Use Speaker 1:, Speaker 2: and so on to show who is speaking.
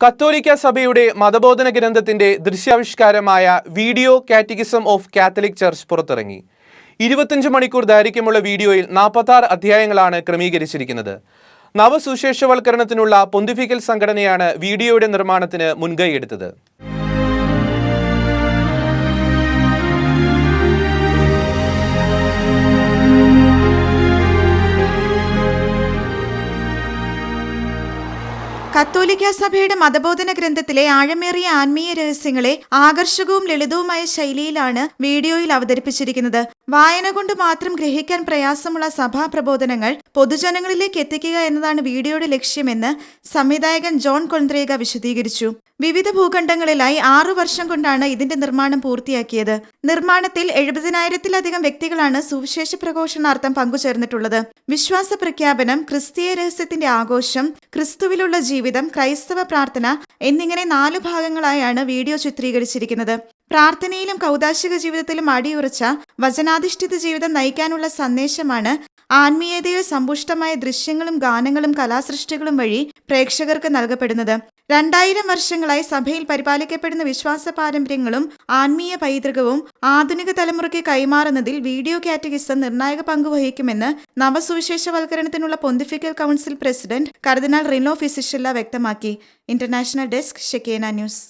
Speaker 1: കത്തോലിക്ക സഭയുടെ മതബോധന ഗ്രന്ഥത്തിന്റെ ദൃശ്യാവിഷ്കാരമായ video catechism of Catholic church പുറത്തിറങ്ങി. ഇരുപത്തിയഞ്ച് മണിക്കൂർ ദൈർഘ്യമുള്ള വീഡിയോയിൽ നാൽപ്പത്തി ആറ് അധ്യായങ്ങളാണ് ക്രമീകരിച്ചിരിക്കുന്നത്. നവസുശേഷവൽക്കരണത്തിനുള്ള പൊന്തിഫിക്കൽ സംഘടനയാണ് വീഡിയോയുടെ നിർമ്മാണത്തിന് മുൻകൈയെടുത്തത്
Speaker 2: കത്തോലിക്ക സഭയുടെ മതബോധന ഗ്രന്ഥത്തിലെ ആഴമേറിയ ആത്മീയ രഹസ്യങ്ങളെ ആകർഷകവും ലളിതവുമായ ശൈലിയിലാണ് വീഡിയോയിൽ അവതരിപ്പിച്ചിരിക്കുന്നത്. വായന കൊണ്ട് മാത്രം ഗ്രഹിക്കാൻ പ്രയാസമുള്ള സഭാ പ്രബോധനങ്ങൾ പൊതുജനങ്ങളിലേക്ക് എത്തിക്കുക എന്നതാണ് വീഡിയോയുടെ ലക്ഷ്യമെന്ന് സംവിധായകൻ ജോൺ കൊന്ത്രേഗ വിശദീകരിച്ചു. വിവിധ ഭൂഖണ്ഡങ്ങളിലായി ആറു വർഷം കൊണ്ടാണ് ഇതിന്റെ നിർമ്മാണം പൂർത്തിയാക്കിയത്. നിർമ്മാണത്തിൽ എഴുപതിനായിരത്തിലധികം വ്യക്തികളാണ് സുവിശേഷ പ്രഘോഷണാർത്ഥം പങ്കുചേർന്നിട്ടുള്ളത്. വിശ്വാസ പ്രഖ്യാപനം ക്രിസ്തീയ രഹസ്യത്തിന്റെ ആഘോഷം ക്രിസ്തുവിലുള്ള ജീവിതം ക്രൈസ്തവ പ്രാർത്ഥന എന്നിങ്ങനെ നാലു ഭാഗങ്ങളായാണ് വീഡിയോ ചിത്രീകരിച്ചിരിക്കുന്നത്. പ്രാർത്ഥനയിലും കൗതാശിക ജീവിതത്തിലും അടിയുറച്ച വചനാധിഷ്ഠിത ജീവിതം നയിക്കാനുള്ള സന്ദേശമാണ് ആത്മീയതയിൽ സമ്പുഷ്ടമായ ദൃശ്യങ്ങളും ഗാനങ്ങളും കലാസൃഷ്ടികളും വഴി പ്രേക്ഷകർക്ക് നൽകപ്പെടുന്നത്. രണ്ടായിരം വർഷങ്ങളായി സഭയിൽ പരിപാലിക്കപ്പെടുന്ന വിശ്വാസ പാരമ്പര്യങ്ങളും ആത്മീയ പൈതൃകവും ആധുനിക തലമുറയ്ക്ക് കൈമാറുന്നതിൽ വീഡിയോ കാറ്റഗിസം നിർണായക പങ്കുവഹിക്കുമെന്ന് നവസുവിശേഷവൽക്കരണത്തിനുള്ള പൊന്തിഫിക്കൽ കൗൺസിൽ പ്രസിഡന്റ് കർദിനാൾ റിനോ ഫിസിഷല്ല വ്യക്തമാക്കി. International desk ഷെക്കേന news